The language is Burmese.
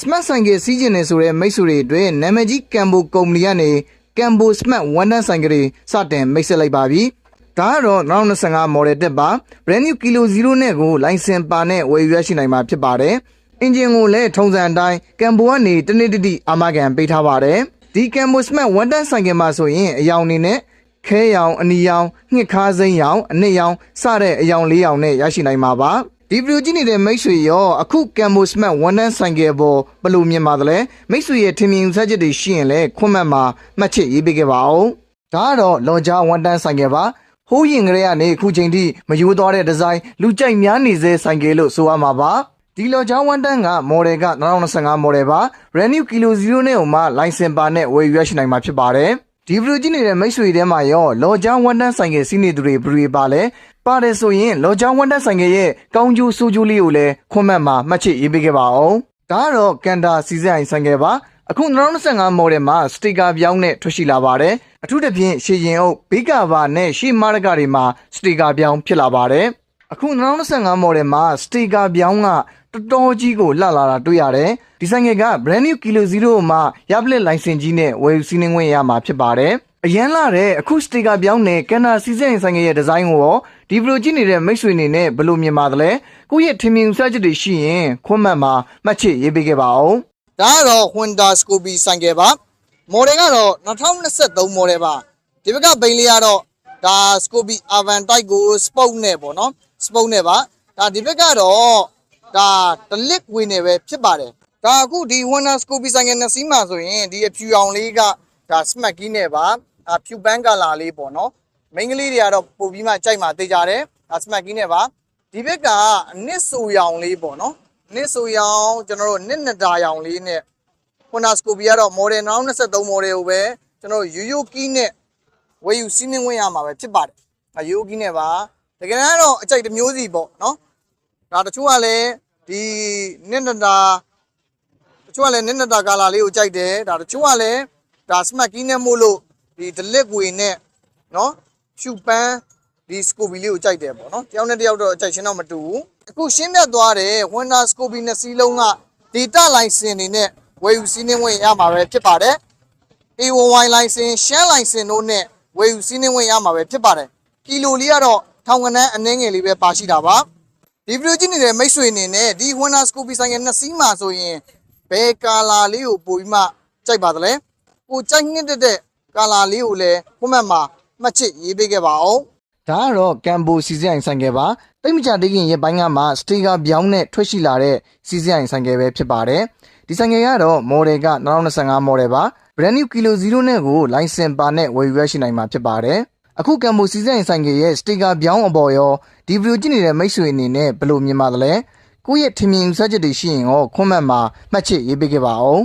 Smart ဆိုင်ကစီးကျင်နေဆိုတဲ့မိတ်ဆွေတွေအတွက်နာမည်ကြီးကမ်ဘိုကုမ္ပဏီကနေကမ်ဘို Smart ဝန်တန်းဆိုင်ကတွေစတင်မိတ်ဆက်လိုက်ပါပြီ။ဒါကတော့2025 model တက်ပါ brand new kilo 0နဲ့ကိုလိုင်စင်ပါနဲ့ဝယ်ယူရရှိနိုင်မှာဖြစ်ပါတယ်။အင်ဂျင်ကိုလည်းထုံစံအတိုင်းကမ်ဘိုကနေတနေ့တတိအာမခံပေးထားပါတယ်။ဒီကမ်ဘို Smart ဝန်တန်းဆိုင်ကမှာဆိုရင်အယောင်အနေနဲ့ခဲရောင်အနီရောင်ငှက်ခါးစိမ်းရောင်အနစ်ရောင်စတဲ့အယောင်လေးရောင်နဲ့ရရှိနိုင်မှာပါ ဒီဗီဒီယိုကြည့်နေတဲ့မိတ်ဆွေရောအခုကမ်မိုစမတ်ဝန်တန်းဆိုင်ကယ်ပေါ်ဘယ်လိုမြင်ပါသလဲမိတ်ဆွေရဲ့ထင်မြင်ယူဆချက်တွေရှိရင်လည်းခွန်မတ်မှာမှတ်ချက်ရေးပေးခဲ့ပါဦးဒါကတော့လော်ဂျာဝန်တန်းဆိုင်ကယ်ပါဟိုးရင်ကလေးကနေအခုချိန်ထိမယူသွားတဲ့ဒီဇိုင်းလူကြိုက်များနေစေဆိုင်ကယ်လို့ဆိုရမှာပါဒီလော်ဂျာဝန်တန်းကမော်ဒယ်က2025မော်ဒယ်ပါ brand new kilo 0နဲ့ဟိုမှာလိုင်စင်ပါနဲ့ဝယ်ယူရရှိနိုင်မှာဖြစ်ပါတယ် ဒီဗီဒီယိုကြည့်နေတဲ့မိတ်ဆွေတွေထဲမှာရောလော်ဂျာဝန်တန်းဆိုင်ကယ်စီးနေသူတွေဘယ်သူတွေပါလဲပါတယ်ဆိုရင်လော်ဂျာဝန်တန်းဆိုင်ကယ်ရဲ့ကောင်းကျိုးဆိုးကျိုးလေးကိုလည်းခွန်မတ်မှာမှတ်ချက်ရေးပေးခဲ့ပါအောင်ဒါကတော့ကန်တာစီဇန်ဆိုင်ကယ်ပါအခု2025 model မှာစတီကာပြောင်းနဲ့ထွက်ရှိလာပါတယ်အထူးသဖြင့်ရှေရင်အုပ်ဘေးကာဘာနဲ့ရှေမာရကတွေမှာစတီကာပြောင်းဖြစ်လာပါတယ်အခု2025 model မှာစတီကာပြောင်းက တော်တော်ကြီးကိုလှလာတာတွေ့ရတယ်ဒီဆိုင်ကယ်က brand new kilo 0မှာရပလက်လိုင်စင်ကြီးနဲ့ဝယ်ယူစီးနှင်းခွင့်ရမှာဖြစ်ပါတယ်အရန်လာတဲ့အခုစတီကာပြောင်းနဲ့ကန်နာစီဇန်ဆိုင်ကယ်ရဲ့ဒီဇိုင်းကိုရောဒီဗီဒီယိုကြည့်နေတဲ့မိတ်ဆွေအနေနဲ့ဘယ်လိုမြင်ပါသလဲကိုယ့်ရဲ့ထင်မြင်ယူဆချက်တွေရှိရင်ခွန်မတ်မှာမှတ်ချက်ရေးပေးခဲ့ပါဦးဒါကတော့ Honda Scoopy ဆိုင်ကယ်ပါမော်ဒယ်ကတော့2023မော်ဒယ်ပါဒီဘက်ကဘိန်းလေးကတော့ဒါ Scoopy Avan Type ကို Sport နဲ့ပေါ့နော် Sport နဲ့ပါဒါဒီဘက်ကတော့ ဒါဒလစ်ဝေနေပဲဖြစ်ပါတယ်ဒါအခုဒီ Honda Scoopy ဆိုင်ကယ်နှစ်စီးမှာဆိုရင်ဒီအဖြူအောင်လေးကဒါ Smart Key နဲ့ပါအဖြူပန်းကလာလေးပေါ့နော်မိန်းကလေးတွေကတော့ပို့ပြီးမှကြိုက်မှသိကြတယ်ဒါစမတ်ကီးနဲ့ပါဒီဘက်ကအနစ်ဆူရောင်လေးပေါ့နော်နစ်ဆူရောင်ကျွန်တော်တို့နစ်နတာရောင်လေးနဲ့ခုနစကိုပီကတော့ model 2023 model ကိုပဲကျွန်တော်ယူယူကီးနဲ့ဝယ်ယူစီးနှင်းဝင်ရမှာပဲဖြစ်ပါတယ်အယူယူကီးနဲ့ပါတကယ်တော့အကြိုက်တစ်မျိုးစီပေါ့နော် ဒါတချို့ကလည်းဒီနစ်နတာတချို့ကလည်းနစ်နတာကာလာလေးကိုကြိုက်တယ်ဒါတချို့ကလည်းဒါစမတ်ကီးနဲ့မို့လို့ဒီဒလစ်ဝေနဲ့နော်ဖြူပန်းဒီစကိုဘီလေးကိုကြိုက်တယ်ပေါ့နော်တယောက်နဲ့တယောက်တော့အကြိုက်ချင်းတော့မတူဘူးအခုရှင်းပြသွားတယ် Honda Scoopy နှစ်စီးလုံးက data license တွေနဲ့ဝယ်ယူစီးနှင်းဝင်ရမှာပဲဖြစ်ပါတယ် A1Y license ရှမ်း license တို့နဲ့ဝယ်ယူစီးနှင်းဝင်ရမှာပဲဖြစ်ပါတယ်ကီလိုလေးကတော့ထောင်ကနန်းအနှဲငယ်လေးပဲပါရှိတာပါ ဒီဗီဒီယိုကြည့်နေတဲ့မိတ်ဆွေအနေနဲ့ဒီ Honda Scoopy ဆိုင်ကနှစ်စီးမှာဆိုရင်ဘယ်ကာလာလေးကိုပို့ပြီးမှကြိုက်ပါသလဲကိုကြိုက်နှစ်တဲ့ကာလာလေးကိုလည်းခုမှတ်မှာမှတ်ချစ်ရေးပေးခဲ့ပါအောင်ဒါကတော့ကမ်ဘိုစီဇန်ဆိုင်ကယ်ပါတိတ်မကြတိခင်ရဲ့ဘိုင်းကမှာစတီကာပြောင်းနဲ့ထွက်ရှိလာတဲ့စီဇန်ဆိုင်ကယ်ပဲဖြစ်ပါတယ်ဒီဆိုင်ကယ်ကတော့ model က2025 model ပါ brand new kilo 0နဲ့ကိုလိုင်စင်ပါနဲ့ဝယ်ယူရရှိနိုင်မှာဖြစ်ပါတယ် အခုကမ်ဘိုစီဇန်ဆိုင်ကယ်ရဲ့စတီကာပြောင်းအပေါ်ရောဒီဗီဒီယိုကြည့်နေတဲ့မိတ်ဆွေအနေနဲ့ဘယ်လိုမြင်ပါသလဲကိုယ့်ရဲ့ထင်မြင်ယူဆချက်တွေရှိရင်ရောခွန်မတ်မှာမှတ်ချက်ရေးပေးခဲ့ပါဦး